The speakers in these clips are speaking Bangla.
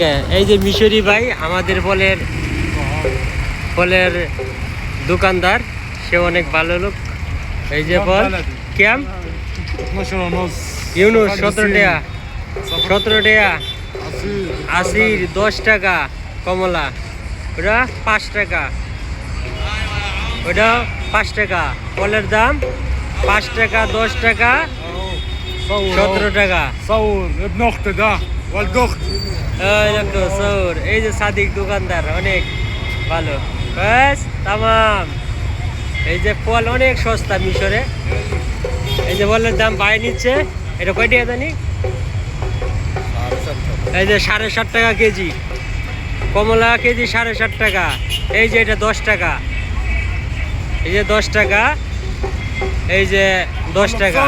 এই যে মিশরি ভাই, আমাদের ফলের ফলের দোকানদার। সে অনেক ভালো লোক। এই যে ফল। কেম ইউনুস, সতেরো টাকা। সতেরো টাকা। দশ টাকা কমলা। ওটা পাঁচ টাকা। ওটা পাঁচ টাকা। ফলের দাম পাঁচ টাকা, দশ টাকা, সতেরো টাকা। এই যে সাদিক দোকানদার অনেক ভালো। ব্যাস তামাম। এই যে ফল অনেক সস্তা মিশরে। এই যে ফলের দাম বাইরে নিচ্ছে এটা কয় টাকা জানি? এই যে সাড়ে সাত টাকা কেজি। কমলা কেজি সাড়ে সাত টাকা। এই যে এটা দশ টাকা। এই যে দশ টাকা। এই যে দশ টাকা।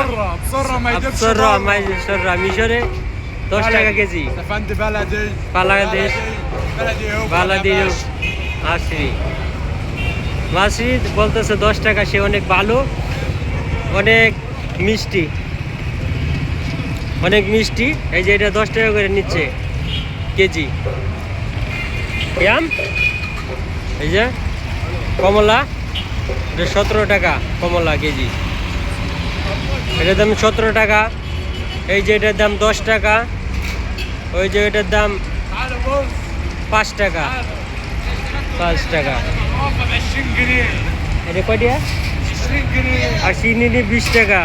মিশরে। দশ টাকা কেজি। বাংলাদেশ বাংলাদেশ আশি মাসি। বলতেছে দশ টাকা সে অনেক ভালো অনেক মিষ্টি। অনেক মিষ্টি এই যে এটা দশ টাকা করে নিচ্ছে কেজি। আম এই যে কমলা এটা সতেরো টাকা কমলা কেজি। এটার দাম সতেরো টাকা এই যে এটার দাম দশ টাকা। ওই যে ওইটার দাম পাঁচ টাকা। পাঁচ টাকা। এটা কটিয়া আশি নিনি বিশ টাকা।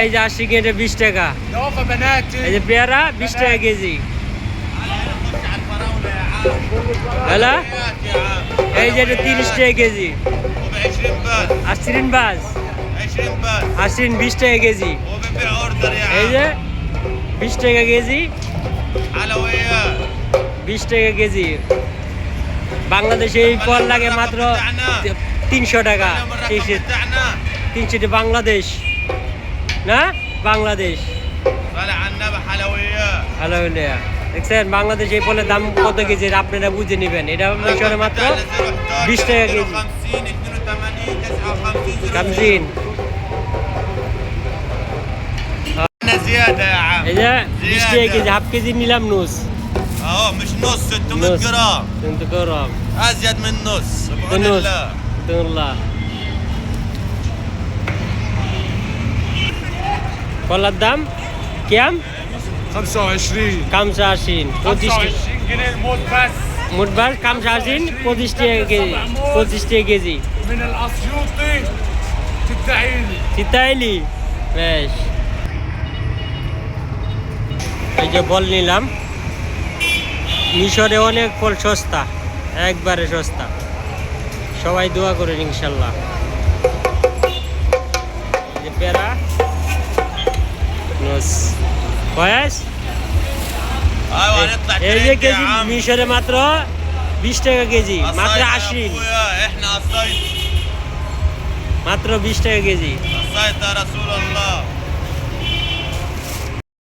এই যে আশি কেটে বিশ টাকা। এই যে পেয়ারা বিশ টাকা কেজি। হ্যালো? এই যে এটা তিরিশ টাকা কেজি। আশ্রিন বাস। আশ্রিন বিশ টাকা কেজি। এই যে বিশ টাকা কেজি। বিশ টাকা কেজি। বাংলাদেশে এই ফল লাগে মাত্র তিনশো টাকা তিনশো বাংলাদেশ। না? বাংলাদেশ। হালাউলিয়া দেখছেন বাংলাদেশ এই ফলের দাম কত কেজি আপনারা বুঝে নেবেন। এটা মিশরে মাত্র বিশ টাকা কেজি। কামজিন। احنا زياده يا عم এই যে বিশ টাকা কেজি হাফ কেজি নিলাম নুস اهو مش نص 600 نص. جرام কিন্তু গরম ازيد من نص بعون নুস الله দুল্লাহ কলার দাম কেম 25 কামসা আসিন পঁচিশ 25 جنيه الموت بس মুঠবার কামসা আসিন পঁচিশ টাকা কেজি পঁচিশ টাকা কেজি من الاسيوطي تدعي لي চিতাইলি বেশ এই যে বল নিলাম। মিশরে অনেক ফল সস্তা একবারে সস্তা। সবাই দোয়া করেন ইনশাল্লাহ। মিশরে মাত্র বিশ টাকা কেজি মাত্র আশি। মাত্র বিশ টাকা কেজি।